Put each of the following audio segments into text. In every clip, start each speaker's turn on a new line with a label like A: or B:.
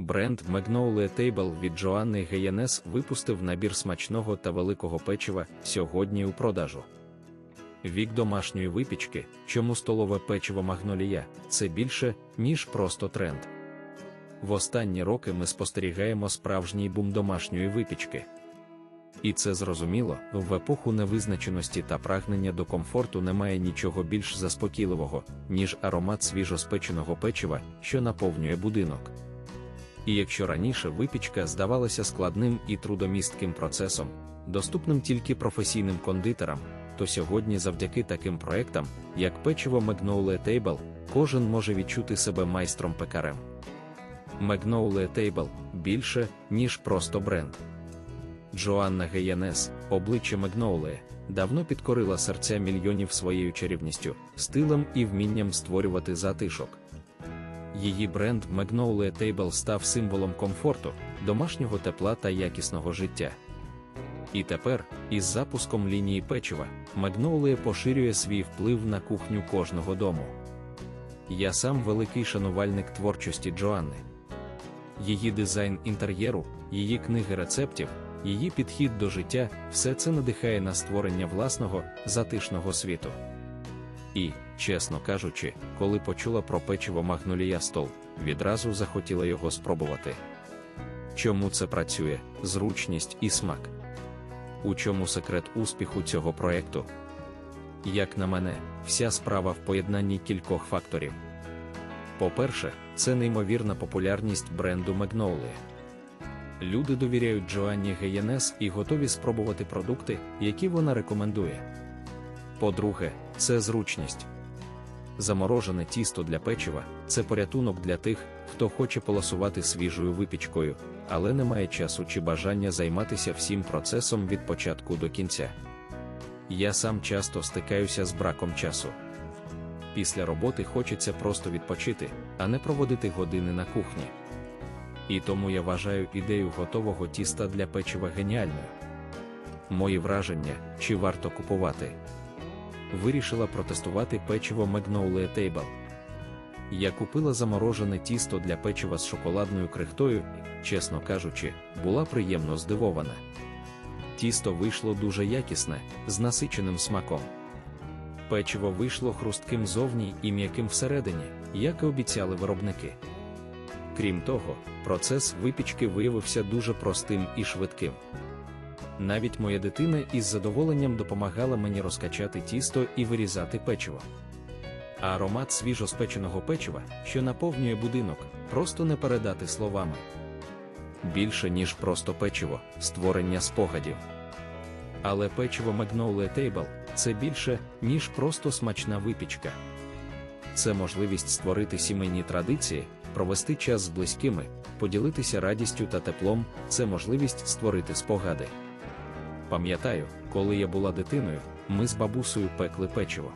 A: Бренд Magnolia Table від Джоанни Геєнес випустив набір смачного та великого печива сьогодні у продажу. Вік домашньої випічки, чому столове печиво Магнолія це більше, ніж просто тренд. В останні роки ми спостерігаємо справжній бум домашньої випічки. І це зрозуміло, в епоху невизначеності та прагнення до комфорту немає нічого більш заспокійливого, ніж аромат свіжоспеченого печива, що наповнює будинок. І якщо раніше випічка здавалася складним і трудомістким процесом, доступним тільки професійним кондитерам, то сьогодні, завдяки таким проектам, як печиво Magnolia Table, кожен може відчути себе майстром пекарем. Magnolia Table більше, ніж просто бренд. Джоанна Геянес, обличчя Магноуле, давно підкорила серця мільйонів своєю чарівністю, стилем і вмінням створювати затишок. Її бренд Magnolia Table став символом комфорту, домашнього тепла та якісного життя. І тепер, із запуском лінії печива, Magnolia поширює свій вплив на кухню кожного дому. Я сам великий шанувальник творчості Джоанни. Її дизайн інтер'єру, її книги рецептів, її підхід до життя все це надихає на створення власного затишного світу. І, чесно кажучи, коли почула про печиво Магнолія стол, відразу захотіла його спробувати. Чому це працює, зручність і смак? У чому секрет успіху цього проєкту? Як на мене, вся справа в поєднанні кількох факторів. По-перше, це неймовірна популярність бренду Magnolia. Люди довіряють Джоанні Геєнес і готові спробувати продукти, які вона рекомендує. По-друге, це зручність. Заморожене тісто для печива це порятунок для тих, хто хоче полосувати свіжою випічкою, але не має часу чи бажання займатися всім процесом від початку до кінця. Я сам часто стикаюся з браком часу. Після роботи хочеться просто відпочити, а не проводити години на кухні. І тому я вважаю ідею готового тіста для печива геніальною. Мої враження, чи варто купувати. Вирішила протестувати печиво Magnolia Table. Я купила заморожене тісто для печива з шоколадною крихтою чесно кажучи, була приємно здивована. Тісто вийшло дуже якісне, з насиченим смаком. Печиво вийшло хрустким зовні і м'яким всередині, як і обіцяли виробники. Крім того, процес випічки виявився дуже простим і швидким. Навіть моя дитина із задоволенням допомагала мені розкачати тісто і вирізати печиво. А аромат свіжоспеченого печива, що наповнює будинок, просто не передати словами. Більше, ніж просто печиво, створення спогадів. Але печиво Magnolia Table – це більше, ніж просто смачна випічка. Це можливість створити сімейні традиції, провести час з близькими, поділитися радістю та теплом це можливість створити спогади. Пам'ятаю, коли я була дитиною, ми з бабусею пекли печиво.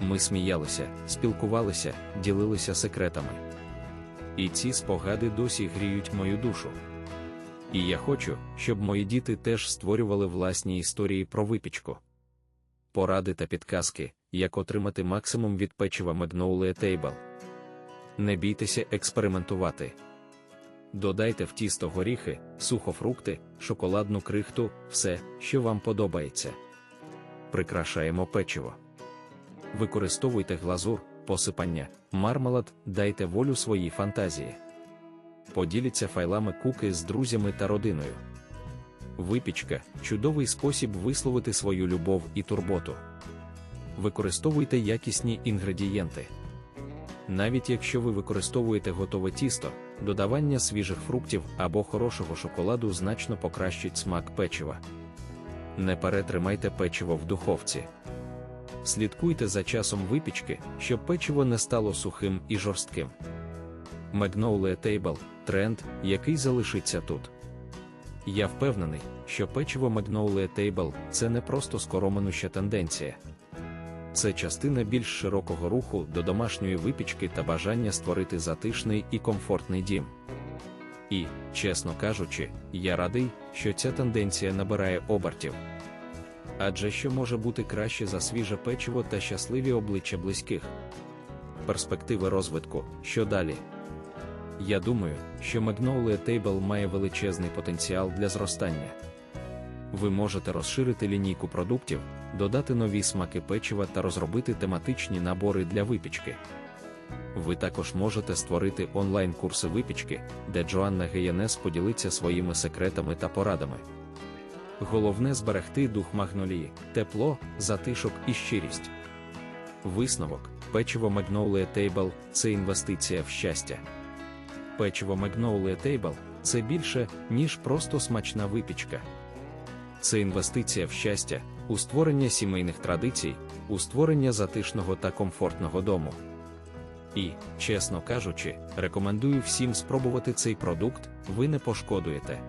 A: Ми сміялися, спілкувалися, ділилися секретами. І ці спогади досі гріють мою душу. І я хочу, щоб мої діти теж створювали власні історії про випічку. Поради та підказки, як отримати максимум від печива Magnolia Table. Не бійтеся експериментувати. Додайте в тісто горіхи, сухофрукти, шоколадну крихту, все, що вам подобається. Прикрашаємо печиво. Використовуйте глазур, посипання, мармелад, дайте волю своїй фантазії. Поділіться файлами куки з друзями та родиною. Випічка чудовий спосіб висловити свою любов і турботу. Використовуйте якісні інгредієнти. Навіть якщо ви використовуєте готове тісто, додавання свіжих фруктів або хорошого шоколаду значно покращить смак печива. Не перетримайте печиво в духовці. Слідкуйте за часом випічки, щоб печиво не стало сухим і жорстким. Magnolia Table – тренд, який залишиться тут. Я впевнений, що печиво Magnolia Table – це не просто скороминуща тенденція. Це частина більш широкого руху до домашньої випічки та бажання створити затишний і комфортний дім. І, чесно кажучи, я радий, що ця тенденція набирає обертів. Адже що може бути краще за свіже печиво та щасливі обличчя близьких? Перспективи розвитку, що далі? Я думаю, що Magnolia Table має величезний потенціал для зростання. Ви можете розширити лінійку продуктів, додати нові смаки печива та розробити тематичні набори для випічки. Ви також можете створити онлайн-курси випічки, де Джоанна Геєнес поділиться своїми секретами та порадами. Головне зберегти дух магнолії, тепло, затишок і щирість. Висновок: печиво Magnolia Table – це інвестиція в щастя. Печиво Magnolia Table – це більше, ніж просто смачна випічка. Це інвестиція в щастя, у створення сімейних традицій, у створення затишного та комфортного дому. І, чесно кажучи, рекомендую всім спробувати цей продукт, ви не пошкодуєте.